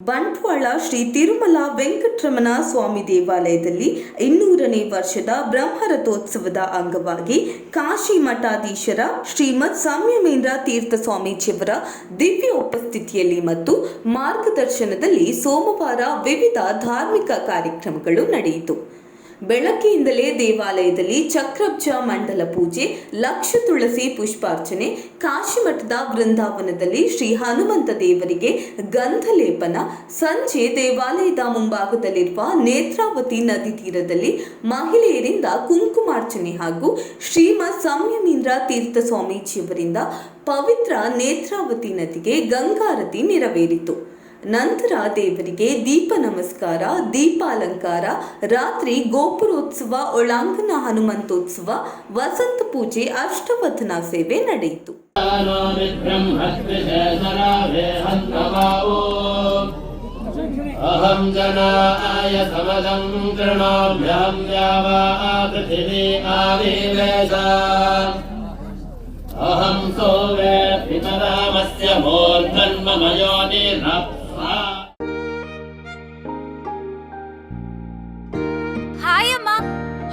ಬಂಟ್ವಾಳ ಶ್ರೀ ತಿರುಮಲ ವೆಂಕಟರಮಣ ಸ್ವಾಮಿ ದೇವಾಲಯದಲ್ಲಿ ಇನ್ನೂರನೇ ವರ್ಷದ ಬ್ರಹ್ಮರಥೋತ್ಸವದ ಅಂಗವಾಗಿ ಕಾಶಿ ಮಠಾಧೀಶರ ಶ್ರೀಮದ್ ಸಂಯಮೇಂದ್ರ ತೀರ್ಥ ಸ್ವಾಮೀಜಿಯವರ ದಿವ್ಯ ಉಪಸ್ಥಿತಿಯಲ್ಲಿ ಮತ್ತು ಮಾರ್ಗದರ್ಶನದಲ್ಲಿ ಸೋಮವಾರ ವಿವಿಧ ಧಾರ್ಮಿಕ ಕಾರ್ಯಕ್ರಮಗಳು ನಡೆಯಿತು. ಬೆಳಗ್ಗೆಯಿಂದಲೇ ದೇವಾಲಯದಲ್ಲಿ ಚಕ್ರಬ್ಜ ಮಂಡಲ ಪೂಜೆ, ಲಕ್ಷ ತುಳಸಿ ಪುಷ್ಪಾರ್ಚನೆ, ಕಾಶಿಮಠದ ವೃಂದಾವನದಲ್ಲಿ ಶ್ರೀ ಹನುಮಂತ ದೇವರಿಗೆ ಗಂಧಲೇಪನ, ಸಂಜೆ ದೇವಾಲಯದ ಮುಂಭಾಗದಲ್ಲಿರುವ ನೇತ್ರಾವತಿ ನದಿ ತೀರದಲ್ಲಿ ಮಹಿಳೆಯರಿಂದ ಕುಂಕುಮಾರ್ಚನೆ ಹಾಗೂ ಶ್ರೀಮ ಸಂಯಮೀಂದ್ರ ತೀರ್ಥ ಸ್ವಾಮೀಜಿಯವರಿಂದ ಪವಿತ್ರ ನೇತ್ರಾವತಿ ನದಿಗೆ ಗಂಗಾರತಿ ನೆರವೇರಿತು. ನಂತರ ದೇವರಿಗೆ ದೀಪ ನಮಸ್ಕಾರ ದೀಪಾಲಂಕಾರ ರಾತ್ರಿ ಗೋಪುರೋತ್ಸವ ಒಳಾಂಗಣ ಹನುಮಂತೋತ್ಸವ ವಸಂತ ಪೂಜೆ ಅಷ್ಟವಥನ ಸೇವೆ ನಡೆಯಿತು अहं जनाय समदं कृणोभ्यहं द्यावा पृथिवी आविवेश अहं सोवे पितरामस्य मूर्धन्मम